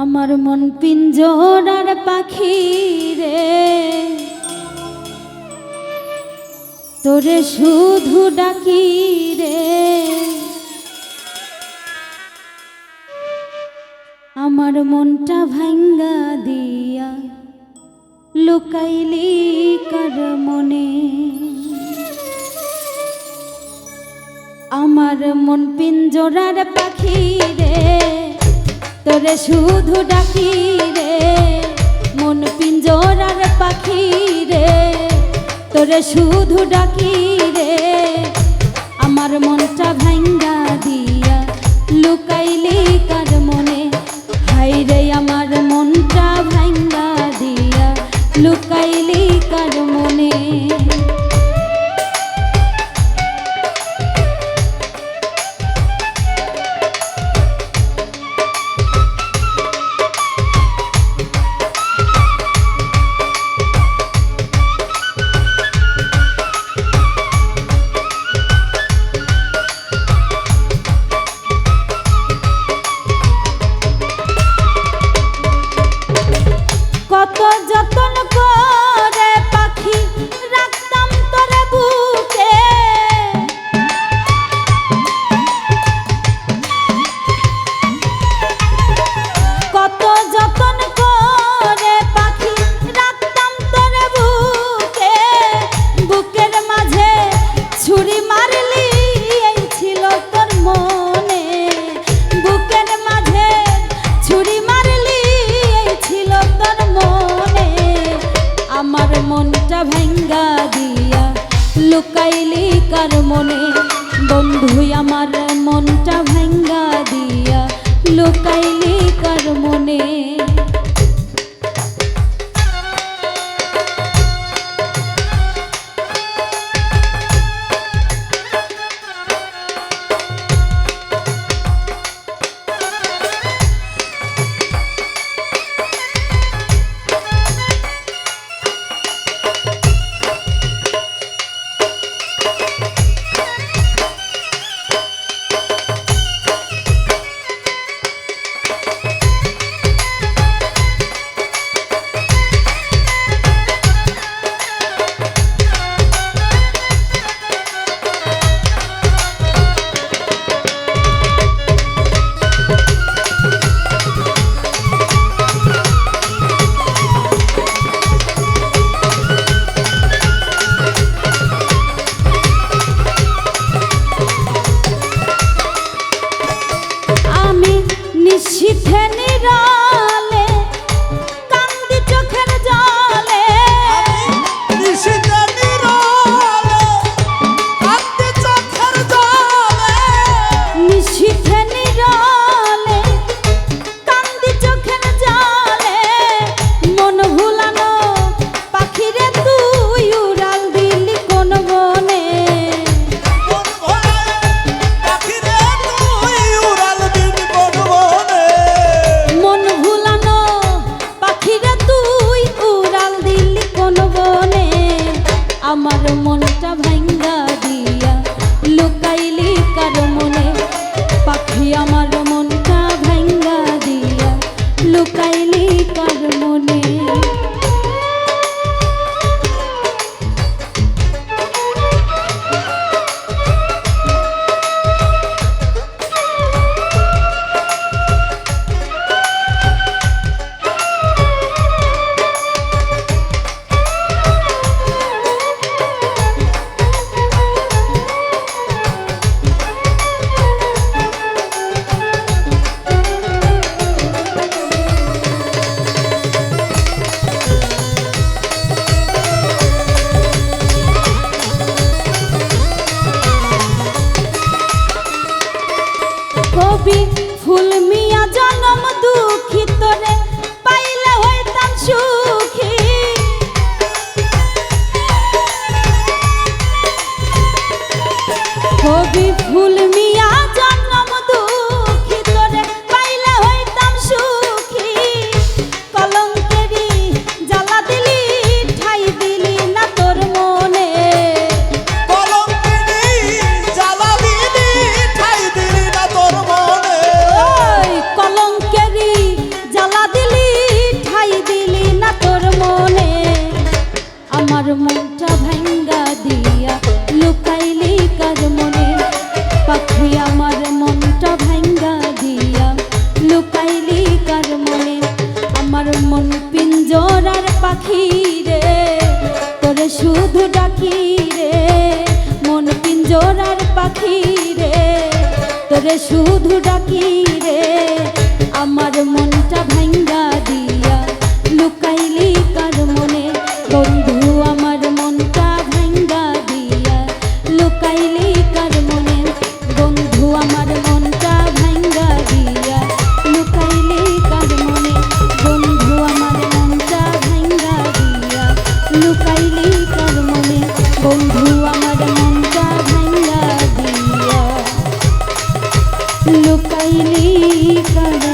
আমার মন পিঞ্জরার পাখি রে। তোরে শুধু ডাকি রে। আমার মনটা ভাঙ্গা দিয়া লুকাইলি কার মনে। আমার মন পিঞ্জরার পাখি তোরে শুধু ডাকি রে, মন পিঞ্জরার পাখি রে। তোরে শুধু ডাকি রে, আমার মনটা ভাঙ্গা দিয়া লুকাইলি কার মনে। মনে বন্ধুই আমার মন পাখি রে, তোরে শুধু ডাকি রে, মন পিঞ্জরার পাখি রে। তোরে শুধু ডাকি রে, আমার মনটা ভাঙ্গা দিয়া লুকাইলি কার মন ಕಲಿ ಕದ